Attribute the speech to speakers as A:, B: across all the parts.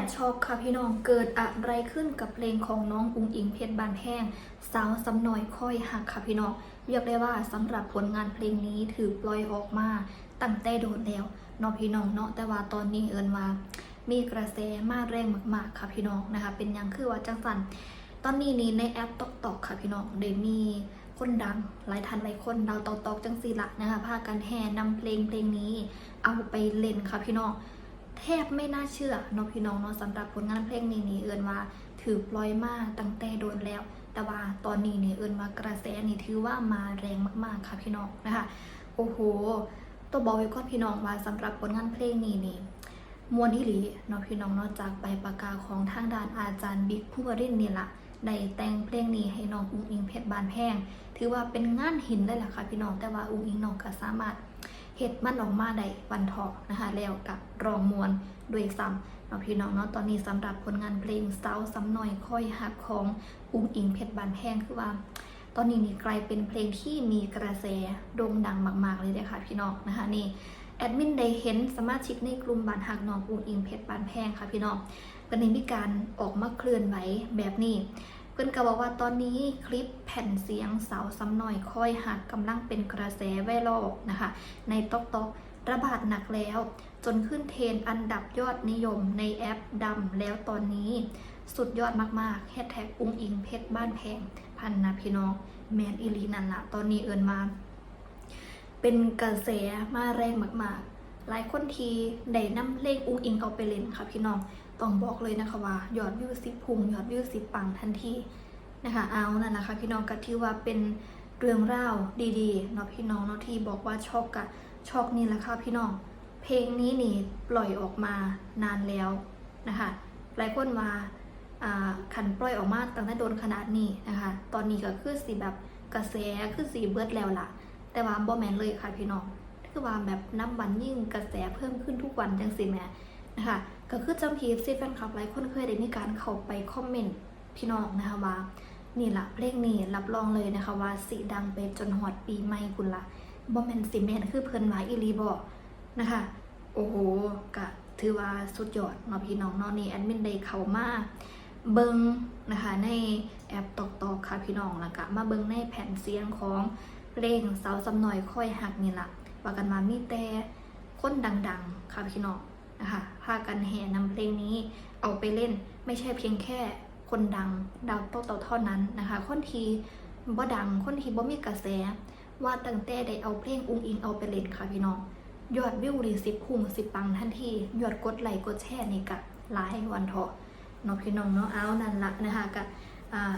A: บช็อกค่ะพี่น้องเกิดอะไรขึ้นกับเพลงของน้องอุงอิงเพชรบานแห้ง สาวสำหน่อยค่อยหักค่ะพี่น้องเรียกได้ว่าสำหรับผลงานเพลงนี้ถือปล่อยออกมาตั้งแต่โดนแล้วเนาะพี่น้องเนาะแต่ว่าตอนนี้เอินว่ามีกระแสมากแรงมาก ๆ ค่ะพี่น้องนะคะ เป็นยังคือว่าจังสันตอนนี้นี่ในแอปตอกตอกค่ะพี่น้องได้มีคนดังหลายทันหลายคนดาวตอกตอกจังสีละนะคะพากันแห่นำเพลงเพลงนี้ เอาไปเล่นค่ะพี่น้อง แทบไม่น่าเชื่อเนาะพี่น้องเนาะสำหรับผลงานเพลงนี้นี่เอินว่าถือปล่อยมาตั้งแต่โดนแล้ว แต่ว่าตอนนี้เนี่ยเอินว่ากระแสนี่ถือว่ามาแรงมากๆค่ะพี่น้องนะคะโอ้โหตัวบอกไว้ก่อนพี่น้องว่าสำหรับผลงานเพลงนี้นี่มวนที่หลีเนาะพี่น้องนาะจากใบประกาศของทางด้านอาจารย์บิ๊กผู้บรินนี่ละได้แต่งเพลงนี้ให้น้องอุ้งอิงเพชรบานแพง ถือว่าเป็นงานหินเลยล่ะค่ะพี่น้องแต่ว่าอุ้งอิงน้องก็สามารถ เฮ็ดมันออกมาได้วันเถาะนะคะ แล้วกับรองมวลด้วยซ้ำเนาะพี่น้องเนาะตอนนี้สำหรับผลงานเพลงสาวสำน้อยค่อยหักของอุ้งอิงเพชรบานแพงคือว่า ตอนนี้นี่กลายเป็นเพลงที่มีกระแสโด่งดังมาก ๆ เลยเลยค่ะพี่น้องนะคะนี่แอดมินได้เห็นสมาชิกในกลุ่มบานหักน้องอุ้งอิงเพชรบานแพงค่ะพี่น้องก็ได้มีการออกมาเคลื่อนไหวแบบนี้เพื่อนก็บอกว่าตอนนี้คลิป แผ่นเสียงสาวซ้ำหน่อยค่อยหักกำลังเป็นกระแสไวรัลนะคะ ในต๊อกต๊อกระบาดหนักแล้ว จนขึ้นเทรนอันดับยอดนิยมในแอปดำแล้วตอนนี้ สุดยอดมากๆแฮชแท็กอุ้งอิงเพชรบ้านแพง พันนะพี่น้องแมนอีลีนันละตอนนี้เอินมา เป็นกระแสมาแรงมากๆ หลายคนทีได้นำเลงอุ้งอิงเอาไปเล่นค่ะพี่น้องต้องบอกเลยนะคะว่ายอดวิวสิบพุงยอดวิวสิบปังทันที นะคะเอานั่นนะคะ พี่น้องก็ถือว่าเป็นเรื่องราวดีๆเนาะพี่น้องเนาะที่บอกว่าช็อกกะช็อกนี่แหละค่ะพี่น้อง เพลงนี้นี่ปล่อยออกมานานแล้วนะคะหลายคนมาขันปล่อยออกมาตั้งแต่โดนขนาดนี้นะคะ ตอนนี้ก็คือสีแบบกระแสคือสีเบิดแล้วล่ะ แต่ว่าบ่แมนเลยค่ะพี่น้องคือว่าแบบนับวันยิ่งกระแสเพิ่มขึ้นทุกวันจังสิแม่นะคะก็คือจำพีซีแฟนคลับหลายคนเคยได้มีการเข้าไปคอมเมนต์พี่น้องนะคะว่า นี่ละเพลงนี้รับรองเลยนะคะว่าสีดังไปจนหอดปีใหม่คุณละบอมแมนสิแมนคือเพิ่นหวายอีหลีบอกนะคะ โอ้โหกะถือว่าสุดยอดเนาพี่น้องนาะนี่แอดมินได้เข้ามาเบิงนะคะในแอปตอกตอกค่ะพี่น้องแล้วก็มาเบิงในแผ่นเสียงของเพลงสาวสำหน่อยค่อยหักนี่ละว่ากันมามีแต่คนดังๆค่ะพี่น้องนะคะพากันแห่นำเพลงนี้เอาไปเล่นไม่ใช่เพียงแค่ คนดังดาวโตโตเท่านั้นนะคะ คนทีบ่ดังคนทีบ่มีกระแส ว่าตั้งแต่ได้เอาเพลงอุ้งอิงเอาไปเล่นค่ะพี่น้องยอดวิวรีสิบพุ่งสิบปังทันทียอดกดไลค์กดแชร์นี่กะหลายวันเถอะเนาะพี่น้องเนาะเอานั่นละนะคะกะ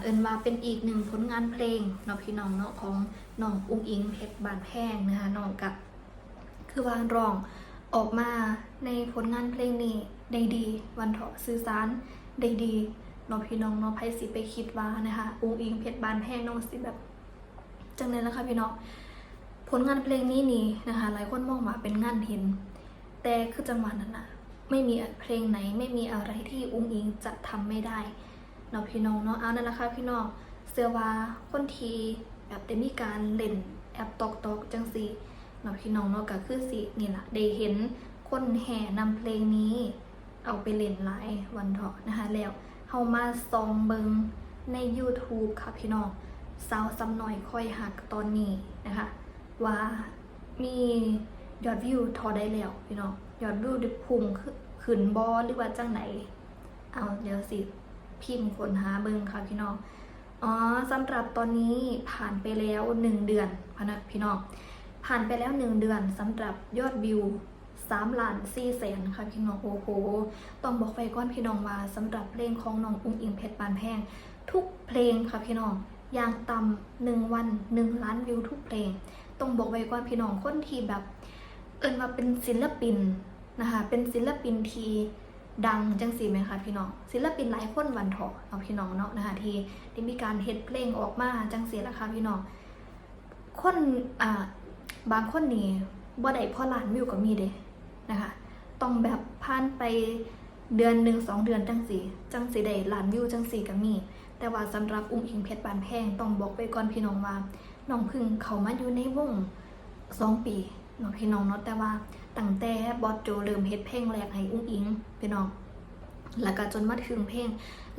A: เอินว่าเป็นอีกหนึ่งผลงานเพลงเนาะพี่น้องเนาะของน้องอุ้งอิงเพชรบานแพงนะคะน้องกะคือว่าร้องออกมาในผลงานเพลงนี้ได้ดี วันเถาะสื่อสารได้ดี น้องพี่น้องน้องไพสิไปคิดว่านะคะองค์อิงเพชรบานแพงน้องสิแบบจังเลยนะคะพี่น้องผลงานเพลงนี้นี่นะคะหลายคนมองว่าเป็นงานเห็นแต่คือจังหวะนั้นนะไม่มีเพลงไหนไม่มีอะไรที่อุ้งอิงจะทำไม่ได้เนาะพี่น้องเนาะเอานั่นแหละค่ะพี่น้องเสื้อว่าคนทีแบบได้มีการเล่นแอปตอกตอกจังสีเนาะพี่น้องเนาะก็คือสินี่แหละได้เห็นคนแห่นำเพลงนี้ เอาไปเล่นหลายวันเถาะนะคะแล้ว เฮามาซองเบิงใน YouTube ค่ะพี่น้องสาวซ้ำหน่อยค่อยหักตอนนี้นะคะ ว่ามียอดวิวทอได้แล้วพี่น้องยอดวิวได้พุ่งขึ้นบอหรือว่าจังไหน เอาเดี๋ยวสิพิมพ์ค้นหาเบิงค่ะพี่น้องอ๋อสำหรับตอนนี้ผ่านไปแล้วหนึ่งเดือนพนักพี่น้องผ่านไปแล้วหนึ่งเดือนสำหรับยอดวิว 3ล้าน4แสนค่ะพี่น้องโอ้โหต้องบอกไฟก้อนพี่น้องว่าสำหรับเพลงของน้องอุ้งอิงเพชรปานแพง ทุกเพลงค่ะพี่น้องอย่างต่ำหนึ่งวันหนึ่งล้านวิวทุกเพลง ต้องบอกไว้ก่อนพี่น้องคนที่แบบ เอินมาเป็นศิลปินนะคะเป็นศิลปินที่ดังจังสีไหมคะพี่น้องศิลปินหลายคนวันถาะเอาพี่น้องเนาะนะคะที่ได้มีการเฮ็ดเพลงออกมาจังสีละคะพี่น้องคนอ่าบางคนนี่บ่ได้พอล้านวิวก็มีเด้ นะคะ ต้องแบบผ่านไปเดือนหนึ่งสองเดือนจังสีจังสีได้ล้านวิวจังสีก็มี แต่ว่าสำหรับอุ้งอิงเพชรบานแพงต้องบอกไปก่อนพี่น้องว่าน้องพึ่งเขามาอยู่ในวงสองปีเนาะพี่น้องเนาะแต่ว่าตั้งแต่บอสโจเริ่มเฮ็ดเพลงแรกให้อุ้งอิงพี่น้องแล้วก็จนมาถึงเพลง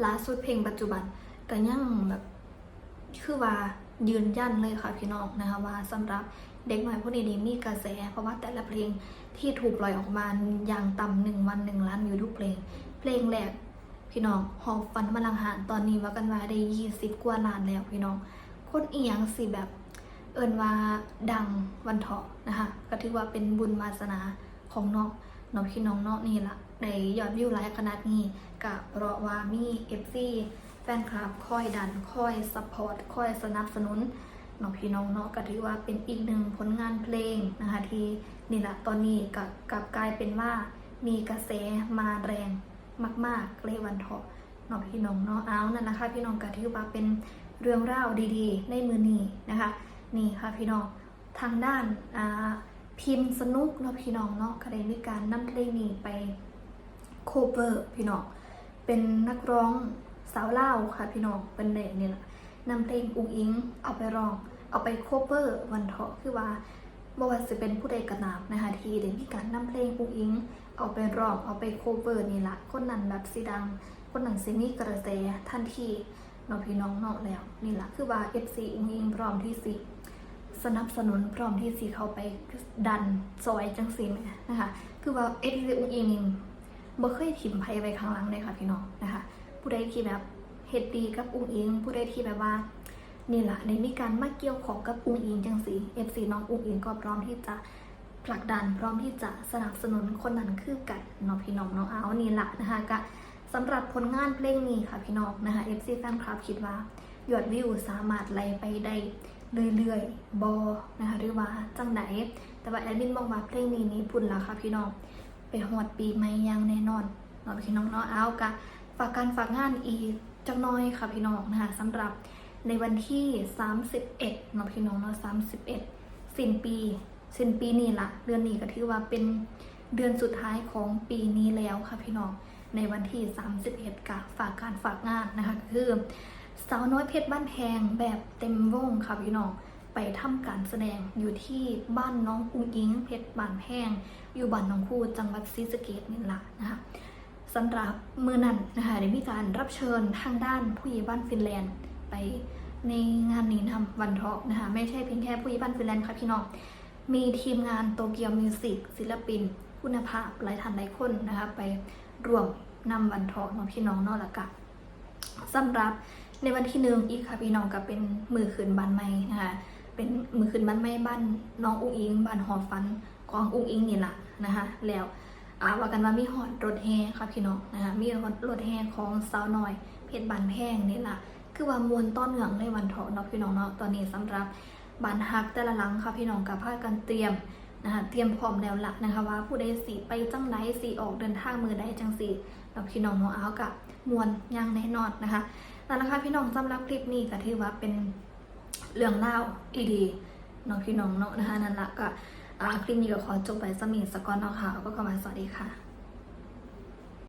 A: ล่าสุดเพลงปัจจุบันก็ยังแบบคือว่ายืนยันเลยค่ะพี่น้องนะคะว่าสำหรับ เด็กหน่อยผู้นี้นี่มีกระแส เพราะว่าแต่ละเพลงที่ถูกปล่อยออกมาอย่างต่ำหนึ่งวันหนึ่งล้านวิวทุกเพลง เพลงแรกพี่น้องหอบฟันมาลังหารตอนนี้ว่ากันว่าได้ยี่สิบกว่าล้านแล้วพี่น้องคนเอียงสิแบบเอินว่าดังวันเถาะนะคะก็ถือว่าเป็นบุญวาสนาของน้องน้องพี่น้องเนาะนี่ละได้ยอดวิวหลายขนาดนี้ก็เพราะว่ามีเอฟซีแฟนคลับคอยดันคอยซัพพอร์ตคอยสนับสนุน น้องพี่น้องเนาะก็ถือว่าเป็นอีกหนึ่งผลงานเพลงนะคะที่นี่แหละตอนนี้กับกลับกลายเป็นว่ามีกระแสมาแรงมาก ๆ เลยวันเถาะน้องพี่น้องเนาะเอานั่นนะคะพี่น้องก็ถือว่าเป็นเรื่องราวดีๆ ในมือนี้นะคะนี่ค่ะพี่น้องทางด้านอ่าพิมพ์สนุกเนาะพี่น้องเนาะก็ได้มีการนำเพลงนี้ไปโคเวอร์พี่น้องเป็นนักร้องสาวเล่าค่ะพี่น้องเป็นเด็กนี่แหละ นำเพลงอุ้งอิง เอาไปร้อง เอาไปโคเวอร์วันเถาะคือว่าบ่ว่าจะเป็นผู้ใดกระนามนะคะที่ได้มีการนำเพลงอุ้งอิง เอาไปร้องเอาไปโคเวอร์นี่ละคนนั้นแบบสีดัง คนนั้นสิมีกระแสทันทีเนาะพี่น้องเนาะแล้วนี่ละคือว่า FC อุ้งอิงพร้อมที่สิสนับสนุนพร้อมที่สีเข้าไปดันซอยจังสีแหมนะคะ คือว่าเอฟซีอุ้งอิงบ่เคยถิ่มไพ่ไปข้างหลังเลยค่ะพี่น้องนะคะ ผู้ใดที่แบบ เฮ็ดดีกับอุ้งอิงผู้ใดที่แบบว่านี่แหละในมีการมาเกี่ยวของกับอุ้งอิงจังสีเอฟซีน้องอุ้งอิงก็พร้อมที่จะผลักดันพร้อมที่จะสนับสนุนคนนั้นคือกันเนาะพี่น้องนาะเอานี่แหละนะคะก็สำหรับผลงานเพลงนี้ค่ะพี่น้องนะคะ FC แฟนคลับคิดว่ายอดวิวสามารถไล่ไปได้เรื่อยๆบอนะคะหรือว่าจังไหน แต่ว่าแอดมินบอกว่าเพลงนี้นี้พุ่นแล้วค่ะพี่น้องไปหอดปีใหม่ยังแน่นอนเนาะพี่น้องนาะเอากะฝากการฝากงานอีก จังน้อยค่ะพี่น้องนะคะสำหรับในวันที่ 31เนาะพี่น้องเนาะ31 สิ้นปี สิ้นปีนี้ละเดือนนี้ก็ถือว่าเป็นเดือนสุดท้ายของปีนี้แล้วค่ะพี่น้องในวันที่ 31กะฝากการฝากงานนะคะคือสาวน้อยเพชรบ้านแพงแบบเต็มวงค่ะพี่น้องไปทำการแสดงอยู่ที่บ้านน้องอุ้งอิงเพชรบ้านแพงอยู่บ้านหน้องคูจังหวัดศรีสะเกษนี่ละนะคะ สำหรับมือนั้นนะคะได้มีการรับเชิญทางด้านผู้ใหญ่บ้านฟินแลนด์ไปในงานนี้ทำวันทอกนะคะไม่ใช่เพียงแค่ผู้ใหญ่บ้านฟินแลนด์ค่ะพี่น้องมีทีมงานโตเกียวมิวสิกศิลปิน คุณภาพหลายท่านหลายคนนะคะไปร่วมนำวันทอกเนาะพี่น้องนอกละกะสำหรับในวันที่หนึ่งอีกค่ะพี่น้องก็เป็นมือขืนบ้านใหม่นะคะเป็นมือขืนบ้านใหม่บ้านน้องอุ้งอิงบ้านหอฟันของอุ้งอิงนี่แหละนะคะแล้ว อ่าว่ากันว่ามีหอดรถแห่ค่ะพี่น้องนะคะมีรถรถแห่ของสาวน้อย เพชรบานแพงนี่แหละคือว่ามวลต้อนเหงืองในวันเถาะเนาะพี่น้องเนาะตอนนี้สำหรับบานฮักแต่ละหลังค่ะพี่น้องกับพากันเตรียมนะคะเตรียมพร้อมแล้วละนะคะว่าผู้ใดสีไปจังไหนสีออกเดินทางมือใดจังสีเราพี่น้องเนาะเอากับมวลยังแน่นอนนะคะนั่นแหละค่ะพี่น้องสำหรับคลิปนี้ก็ถือว่าเป็นเรื่องเล่าดีๆเน้องพี่น้องเนาะนะคะนั่นแหละก็ คลิปนี้ก็ขอจบไปสมีสกอนเนาะค่ะก็กลับมาสวัสดีค่ะ